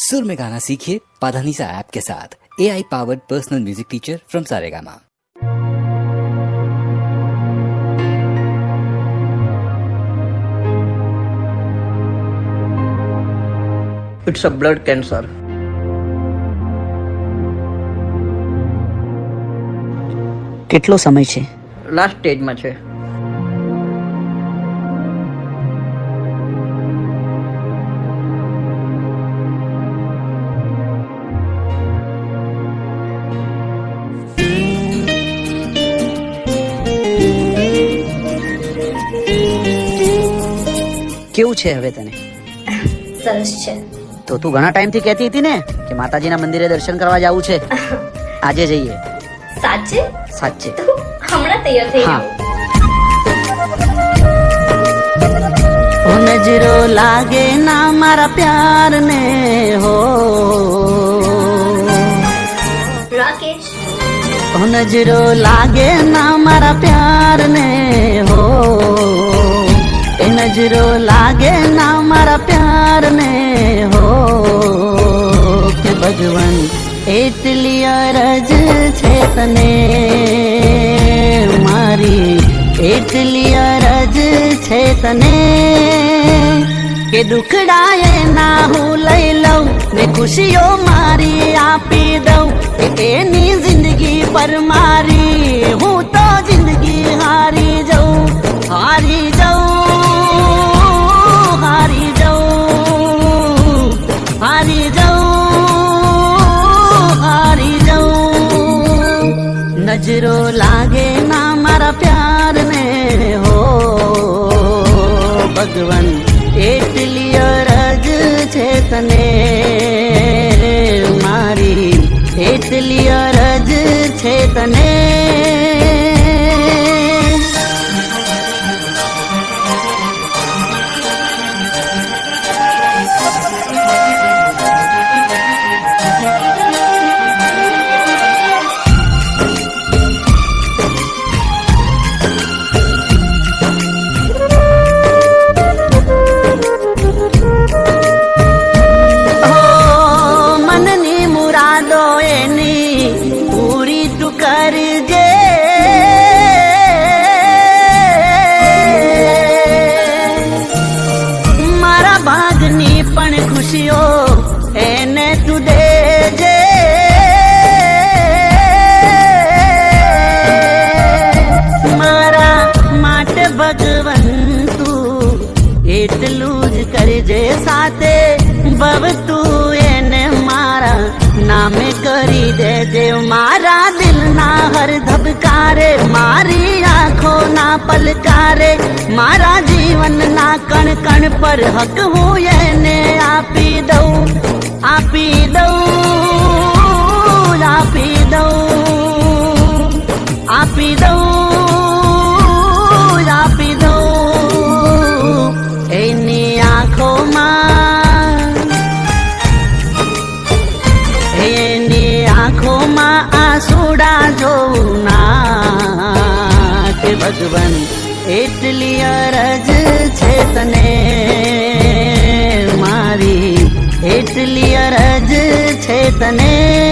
सुर में गाना सीखिए पाधानीसा ऐप के साथ A I powered personal music teacher from Saregama it's a blood cancer કેટલો સમય છે લાસ્ટ સ્ટેજમાં છે કેવું છે હવે તને? સરસ છે. તો તું ઘણા ટાઈમથી કહેતી હતી ને કે માતાજીના મંદિરે દર્શન કરવા જવું છે. આજે જઈએ. સાચે? સાચે. હમણાં તૈયાર થઈ હા. નજરો લાગે ના મારા પ્યાર ને હો. રાકેશ. નજરો લાગે ના મારા પ્યાર ને હો. નજરો લાગે ના મારા પ્યાર ને હો, કે ભગવાન, એટલી અરજ છે તને? મારી એટલી અરજ છે તને? કે દુખડાએ ના હું લઈ લઉં, ને ખુશીઓ મારી આપી દઉં એની જિંદગી પર હારી જઉં હારી જઉં. નજરો લાગે ના મારા પ્યાર ને હો. ભગવાન, એટલી અરજ છે તને. મારી, એટલી અરજ છે તને. ખુશીઓ એને તું દેજે મારા માટે ભગવન તું એટલું જ કરજે સાથે. ભવ તું એને મારા નામે કરી દેજે. મારા દિલના હર ધબકારે, મારી પલકારે મારા જીવનના કણ કણ પર હક હું એને આપી દઉં. આપી દઉં આપી દઉં આપી દઉં આપી દઉં. એની આંખોમાં એની આંખોમાં આંસુડા જોઉં ના. કે ભગવાન. એટલી અરજ છે તને મારી. એટલી અરજ છે તને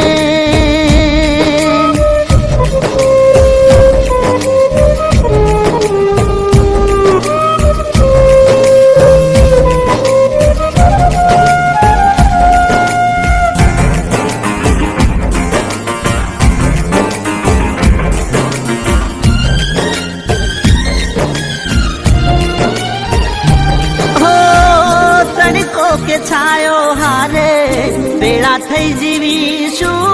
થઈ જીવીશું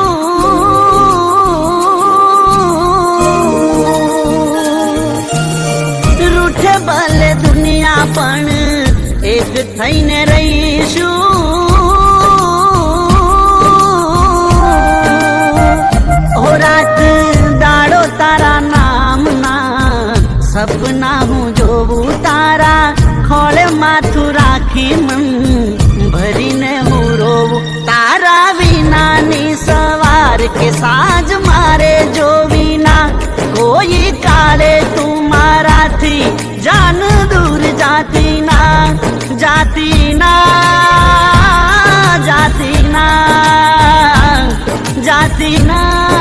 રૂઠે ભલે દુનિયા પણ એક થઈને રહીશું. હો રાત દાડો તારા નામના સપના હું જોવું તારા ખોળે માથું રાખી साज मारे जो भी ना कोई काले तुम्हारा थी जान दूर जाती ना जाती ना जाती ना जाती ना, जाती ना।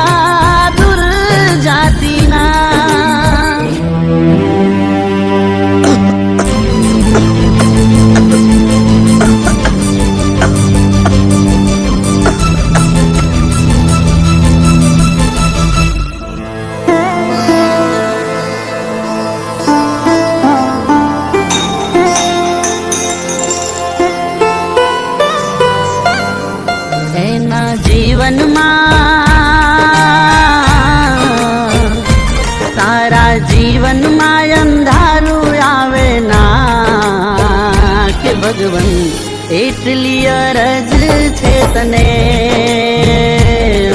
ભગવન એટલી અરજ છે તને.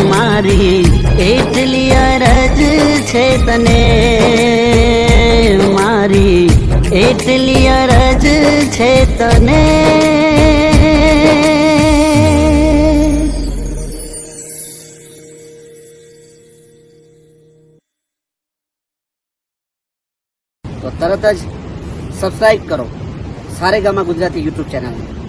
મારી એટલી અરજ છે તને. મારી એટલી અરજ છે તને. તો તરત જ સબસ્ક્રાઈબ કરો. સારેગામા ગુજરાતી યુટ્યુબ ચેનલને